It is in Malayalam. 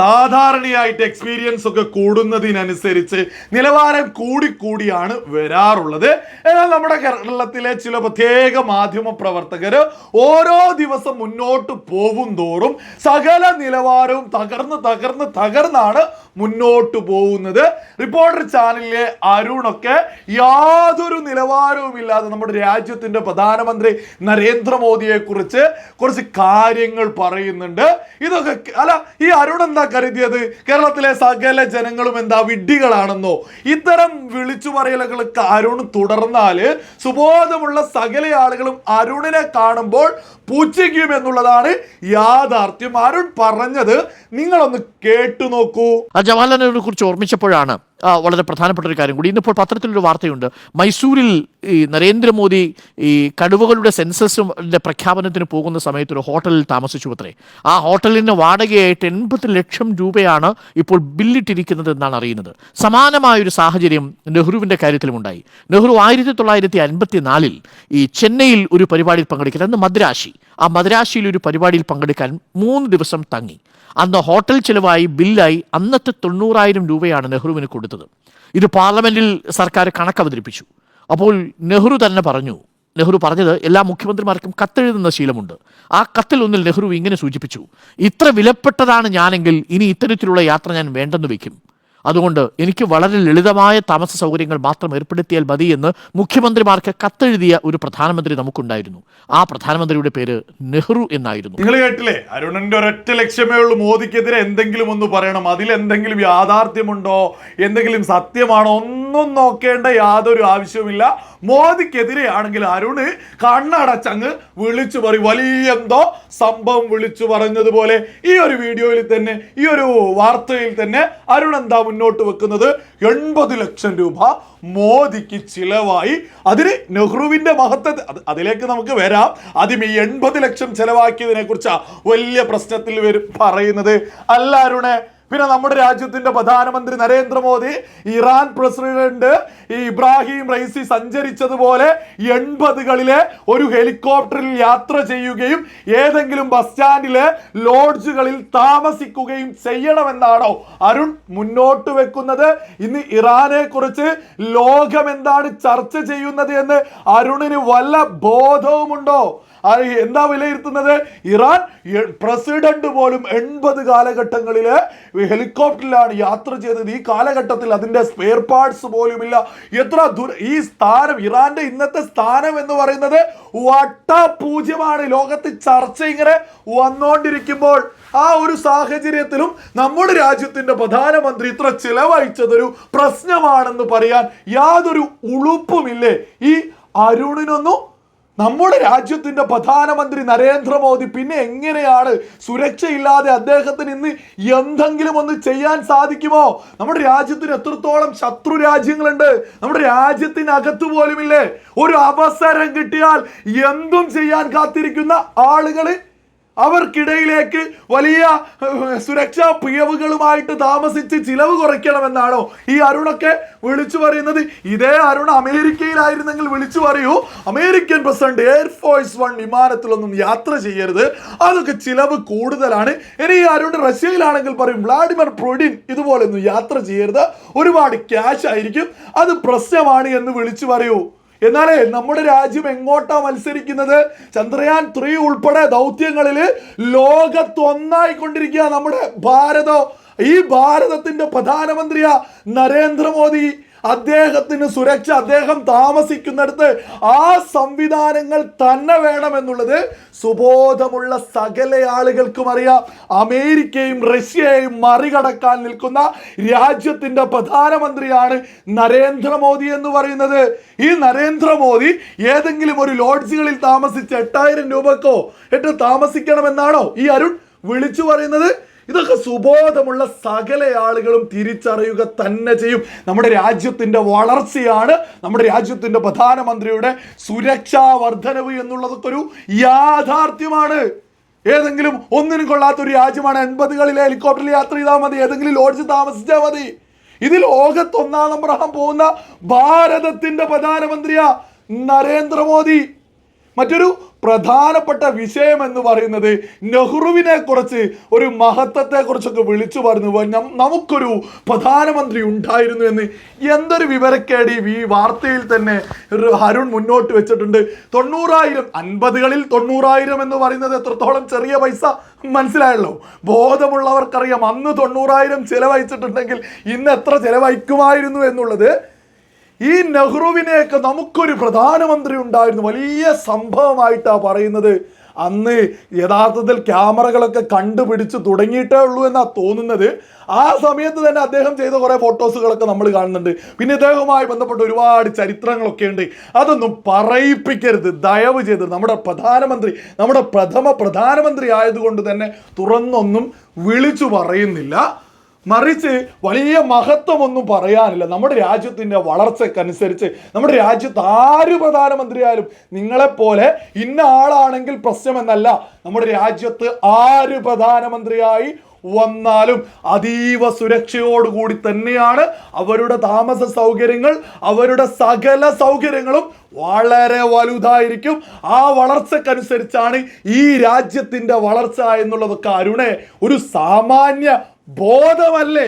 സാധാരണയായിട്ട് എക്സ്പീരിയൻസ് ഒക്കെ കൂടുന്നതിനനുസരിച്ച് നിലവാരം കൂടിക്കൂടിയാണ് വരാറുള്ളത്. എന്നാൽ നമ്മുടെ കേരളത്തിലെ ചില പ്രത്യേക മാധ്യമ പ്രവർത്തകർ ഓരോ ദിവസം മുന്നോട്ട് പോകും തോറും സകല നിലവാരവും തകർന്ന് തകർന്ന് തകർന്നാണ് മുന്നോട്ട് പോകുന്നത്. റിപ്പോർട്ടർ ചാനലിലെ അരുണൊക്കെ യാതൊരു നിലവാരവും ഇല്ലാതെ നമ്മുടെ രാജ്യത്തിന്റെ പ്രധാനമന്ത്രി നരേന്ദ്രമോദിയെ കുറിച്ച് കുറച്ച് കാര്യങ്ങൾ പറയുന്നുണ്ട്. ഇതൊക്കെ അല്ല ഈ അരുൺ എന്താ കരുതിയത്? കേരളത്തിലെ സകല ജനങ്ങളും എന്താ വിഡ്ഢികളാണെന്നോ? ഇത്തരം വിളിച്ചു പറയലുകൾക്ക് അരുൺ തുടർന്നാൽ സുബോധമുള്ള സകല ആളുകളും അരുണിനെ കാണുമ്പോൾ പൂച്ചയ്ക്കും എന്നുള്ളതാണ് യാഥാർത്ഥ്യം. അരുൺ പറഞ്ഞത് നിങ്ങളൊന്ന് കേട്ടു നോക്കൂ. ആ ജവഹർലാലിനെ കുറിച്ച് ഓർമ്മിച്ചപ്പോഴാണ്. വളരെ പ്രധാനപ്പെട്ട ഒരു കാര്യം കൂടി. ഇന്നിപ്പോൾ പത്രത്തിലൊരു വാർത്തയുണ്ട്. മൈസൂരിൽ ഈ നരേന്ദ്രമോദി ഈ കടുവകളുടെ സെൻസസിന്റെ പ്രഖ്യാപനത്തിന് പോകുന്ന സമയത്ത് ഒരു ഹോട്ടലിൽ താമസിച്ചു അത്രേ. ആ ഹോട്ടലിന് വാടകയായിട്ട് എൺപത് ലക്ഷം രൂപയാണ് ഇപ്പോൾ ബില്ലിട്ടിരിക്കുന്നത് എന്നാണ് അറിയുന്നത്. സമാനമായൊരു സാഹചര്യം നെഹ്റുവിന്റെ കാര്യത്തിലുമുണ്ടായി. നെഹ്റു ആയിരത്തി തൊള്ളായിരത്തി അൻപത്തി നാലിൽ ഈ ചെന്നൈയിൽ ഒരു പരിപാടിയിൽ പങ്കെടുക്കുന്നത് അന്ന് മദ്രാശി. ആ മദ്രാശിയിൽ ഒരു പരിപാടിയിൽ പങ്കെടുക്കാൻ മൂന്ന് ദിവസം തങ്ങി. അന്ന് ഹോട്ടൽ ചിലവായി ബില്ലായി അന്നത്തെ തൊണ്ണൂറായിരം രൂപയാണ് നെഹ്റുവിന് കൊടുത്തത്. ഇത് പാർലമെന്റിൽ സർക്കാർ കണക്ക് അവതരിപ്പിച്ചു അപ്പോൾ നെഹ്റു തന്നെ പറഞ്ഞു. നെഹ്റു പറഞ്ഞത് എല്ലാ മുഖ്യമന്ത്രിമാർക്കും കത്തെഴുതുന്ന ശീലമുണ്ട്. ആ കത്തിൽ ഒന്നിൽ നെഹ്റു ഇങ്ങനെ സൂചിപ്പിച്ചു. ഇത്ര വിലപ്പെട്ടതാണ് ഞാനെങ്കിൽ ഇനി ഇത്തരത്തിലുള്ള യാത്ര ഞാൻ വേണ്ടെന്ന് വെക്കും അതുകൊണ്ട് എനിക്ക് വളരെ ലളിതമായ താമസ സൗകര്യങ്ങൾ മാത്രം ഏർപ്പെടുത്തിയാൽ മതി എന്ന് മുഖ്യമന്ത്രിമാർക്ക് കത്തെഴുതിയ ഒരു പ്രധാനമന്ത്രി നമുക്കുണ്ടായിരുന്നു. ആ പ്രധാനമന്ത്രിയുടെ പേര് നെഹ്റു എന്നായിരുന്നു. നിങ്ങൾ കേട്ടില്ലേ? അരുണന്റെ ഒരൊറ്റ ലക്ഷ്യമേ ഉള്ളൂ. മോദിക്കെതിരെ എന്തെങ്കിലും ഒന്ന് പറയണം. അതിൽ എന്തെങ്കിലും യാഥാർത്ഥ്യമുണ്ടോ? എന്തെങ്കിലും സത്യമാണോ? ഒന്നും നോക്കേണ്ട യാതൊരു ആവശ്യവുമില്ല. മോദിക്കെതിരെയാണെങ്കിൽ അരുണ് കണ്ണടച്ചങ്ങ് വിളിച്ചു പറയും. വലിയ എന്തോ സംഭവം വിളിച്ചു പറഞ്ഞതുപോലെ ഈ ഒരു വീഡിയോയിൽ തന്നെ ഈ ഒരു വാർത്തയിൽ തന്നെ അരുൺ എന്താ മുന്നോട്ട് വെക്കുന്നത് എൺപത് ലക്ഷം രൂപ മോദിക്ക് ചിലവായി. അതിന് നെഹ്റുവിന്റെ മഹത്വ അത് അതിലേക്ക് നമുക്ക് വരാം. ആദ്യം ഈ എൺപത് ലക്ഷം ചിലവാക്കിയതിനെ കുറിച്ചാണ് വലിയ പ്രശ്നത്തിൽ വരും പറയുന്നത്. അല്ലാരുടെ പിന്നെ നമ്മുടെ രാജ്യത്തിന്റെ പ്രധാനമന്ത്രി നരേന്ദ്രമോദി ഇറാൻ പ്രസിഡന്റ് ഈ ഇബ്രാഹിം റൈസി സഞ്ചരിച്ചതുപോലെ എൺപതുകളിലെ ഒരു ഹെലികോപ്റ്ററിൽ യാത്ര ചെയ്യുകയും ഏതെങ്കിലും ബസ് സ്റ്റാൻഡിലെ ലോഡ്ജുകളിൽ താമസിക്കുകയും ചെയ്യണമെന്നാണോ അരുൺ മുന്നോട്ട് വെക്കുന്നത്. ഇന്ന് ഇറാനെ കുറിച്ച് ലോകം എന്താണ് ചർച്ച ചെയ്യുന്നത് എന്ന് അരുണിന് വല്ല ബോധവുമുണ്ടോ? എന്താ വിലയിരുത്തുന്നത്? ഇറാൻ പ്രസിഡന്റ് പോലും എൺപത് കാലഘട്ടങ്ങളിൽ ഹെലികോപ്റ്ററിലാണ് യാത്ര ചെയ്തത്. ഈ കാലഘട്ടത്തിൽ അതിന്റെ സ്പെയർ പാർട്സ് പോലുമില്ല. എത്ര ഈ സ്ഥാനം ഇറാന്റെ ഇന്നത്തെ സ്ഥാനം എന്ന് പറയുന്നത് വട്ട പൂജ്യമാണ് ലോകത്ത് ചർച്ച ഇങ്ങനെ വന്നോണ്ടിരിക്കുമ്പോൾ ആ ഒരു സാഹചര്യത്തിലും നമ്മുടെ രാജ്യത്തിന്റെ പ്രധാനമന്ത്രി ഇത്ര ചിലവഴിച്ചതൊരു പ്രശ്നമാണെന്ന് പറയാൻ യാതൊരു ഉളുപ്പുമില്ലേ? ഈ അരുണിനൊന്നും നമ്മുടെ രാജ്യത്തിന്റെ പ്രധാനമന്ത്രി നരേന്ദ്രമോദി പിന്നെ എങ്ങനെയാണ് സുരക്ഷയില്ലാതെ അദ്ദേഹത്തിന് ഇന്ന് എന്തെങ്കിലും ഒന്ന് ചെയ്യാൻ സാധിക്കുമോ? നമ്മുടെ രാജ്യത്തിന് എത്രത്തോളം ശത്രു രാജ്യങ്ങളുണ്ട്? നമ്മുടെ രാജ്യത്തിനകത്ത് പോലുമില്ലേ? ഒരു അവസരം കിട്ടിയാൽ എന്തും ചെയ്യാൻ കാത്തിരിക്കുന്ന ആളുകൾ അവർക്കിടയിലേക്ക് വലിയ സുരക്ഷാ പിഴവുകളുമായിട്ട് താമസിച്ച് ചിലവ് കുറയ്ക്കണമെന്നാണോ ഈ അരുണൊക്കെ വിളിച്ചു പറയുന്നത്? ഇതേ അരുൺ അമേരിക്കയിലായിരുന്നെങ്കിൽ വിളിച്ചു പറയൂ. American president air force one വിമാനത്തിലൊന്നും യാത്ര ചെയ്യരുത്. അതൊക്കെ ചിലവ് കൂടുതലാണ്. ഇനി ഈ അരുൺ റഷ്യയിലാണെങ്കിൽ പറയും വ്ളാഡിമിർ പുടിൻ ഇതുപോലൊന്നും യാത്ര ചെയ്യരുത്. ഒരുപാട് ക്യാഷ് ആയിരിക്കും. അത് പ്രശ്നമാണ് എന്ന് വിളിച്ചു പറയൂ. എന്നാലേ നമ്മുടെ രാജ്യം എങ്ങോട്ടാ മത്സരിക്കുന്നത്? ചന്ദ്രയാൻ ത്രീ ഉൾപ്പെടെ ദൗത്യങ്ങളിൽ ലോകത്തൊന്നായിക്കൊണ്ടിരിക്കുക നമ്മുടെ ഭാരതം. ഈ ഭാരതത്തിന്റെ പ്രധാനമന്ത്രിയാ നരേന്ദ്രമോദി. അദ്ദേഹത്തിന് സുരക്ഷ അദ്ദേഹം താമസിക്കുന്നിടത്ത് ആ സംവിധാനങ്ങൾ തന്നെ വേണമെന്നുള്ളത് സുബോധമുള്ള സകല ആളുകൾക്കും അറിയാം. അമേരിക്കയും റഷ്യയെയും മറികടക്കാൻ നിൽക്കുന്ന രാജ്യത്തിന്റെ പ്രധാനമന്ത്രിയാണ് നരേന്ദ്രമോദി എന്ന് പറയുന്നത്. ഈ നരേന്ദ്രമോദി ഏതെങ്കിലും ഒരു ലോഡ്ജുകളിൽ താമസിച്ച് എട്ടായിരം രൂപക്കോ എട്ട് താമസിക്കണമെന്നാണോ ഈ അരുൺ വിളിച്ചു പറയുന്നത്? ഇതൊക്കെ സുബോധമുള്ള സകല ആളുകളും തിരിച്ചറിയുക തന്നെ ചെയ്യും. നമ്മുടെ രാജ്യത്തിന്റെ വളർച്ചയാണ് നമ്മുടെ രാജ്യത്തിന്റെ പ്രധാനമന്ത്രിയുടെ സുരക്ഷാ വർധനവ് എന്നുള്ളതൊക്കെ ഒരു യാഥാർത്ഥ്യമാണ്. ഏതെങ്കിലും ഒന്നിനും കൊള്ളാത്ത ഒരു രാജ്യമാണ് എൺപതുകളിലെ ഹെലികോപ്റ്ററിൽ യാത്ര ചെയ്താൽ മതി ഏതെങ്കിലും ലോഡ്ജ് താമസിച്ചാൽ മതി. ഇത് ലോകത്ത് ഒന്നാം നമ്പർ ആകാൻ പോകുന്ന ഭാരതത്തിന്റെ പ്രധാനമന്ത്രിയാ നരേന്ദ്രമോദി. മറ്റൊരു പ്രധാനപ്പെട്ട വിഷയം എന്ന് പറയുന്നത് നെഹ്റുവിനെ കുറിച്ച് ഒരു മഹത്വത്തെ കുറിച്ചൊക്കെ വിളിച്ചു പറഞ്ഞു നമുക്കൊരു പ്രധാനമന്ത്രി ഉണ്ടായിരുന്നു എന്ന്. എന്തൊരു വിവരക്കേടി ഈ വാർത്തയിൽ തന്നെ അരുൺ മുന്നോട്ട് വെച്ചിട്ടുണ്ട്. തൊണ്ണൂറായിരം അൻപതുകളിൽ തൊണ്ണൂറായിരം എന്ന് പറയുന്നത് എത്രത്തോളം ചെറിയ പൈസ? മനസ്സിലായല്ലോ? ബോധമുള്ളവർക്കറിയാം. അന്ന് തൊണ്ണൂറായിരം ചിലവഴിച്ചിട്ടുണ്ടെങ്കിൽ ഇന്ന് എത്ര ചിലവഴിക്കുമായിരുന്നു എന്നുള്ളത് ഈ നെഹ്റുവിനെയൊക്കെ നമുക്കൊരു പ്രധാനമന്ത്രി ഉണ്ടായിരുന്നു. വലിയ സംഭവമായിട്ടാണ് പറയുന്നത്. അന്ന് യഥാർത്ഥത്തിൽ ക്യാമറകളൊക്കെ കണ്ടുപിടിച്ച് തുടങ്ങിയിട്ടേ ഉള്ളൂ എന്നാ തോന്നുന്നത്. ആ സമയത്ത് തന്നെ അദ്ദേഹം ചെയ്ത കുറേ ഫോട്ടോസുകളൊക്കെ നമ്മൾ കാണുന്നുണ്ട്. പിന്നെ ഇദ്ദേഹവുമായി ബന്ധപ്പെട്ട ഒരുപാട് ചരിത്രങ്ങളൊക്കെ ഉണ്ട്. അതൊന്നും പറയിപ്പിക്കരുത്. ദയവ് ചെയ്ത് നമ്മുടെ പ്രധാനമന്ത്രി നമ്മുടെ പ്രഥമ പ്രധാനമന്ത്രി ആയതുകൊണ്ട് തന്നെ തുറന്നൊന്നും വിളിച്ചു പറയുന്നില്ല. മറിച്ച് വലിയ മഹത്വമൊന്നും പറയാനില്ല. നമ്മുടെ രാജ്യത്തിന്റെ വളർച്ചയ്ക്കനുസരിച്ച് നമ്മുടെ രാജ്യത്ത് ആര് പ്രധാനമന്ത്രിയായാലും നിങ്ങളെപ്പോലെ ഇന്ന ആളാണെങ്കിൽ പ്രശ്നമെന്നല്ല. നമ്മുടെ രാജ്യത്ത് ആര് പ്രധാനമന്ത്രിയായി വന്നാലും അതീവ സുരക്ഷയോടുകൂടി തന്നെയാണ് അവരുടെ താമസ സൗകര്യങ്ങൾ അവരുടെ സകല സൗകര്യങ്ങളും വളരെ വലുതായിരിക്കും. ആ വളർച്ചക്കനുസരിച്ചാണ് ഈ രാജ്യത്തിന്റെ വളർച്ച എന്നുള്ളതൊക്കെ അരുണെ ഒരു സാമാന്യ ബോധമല്ലേ?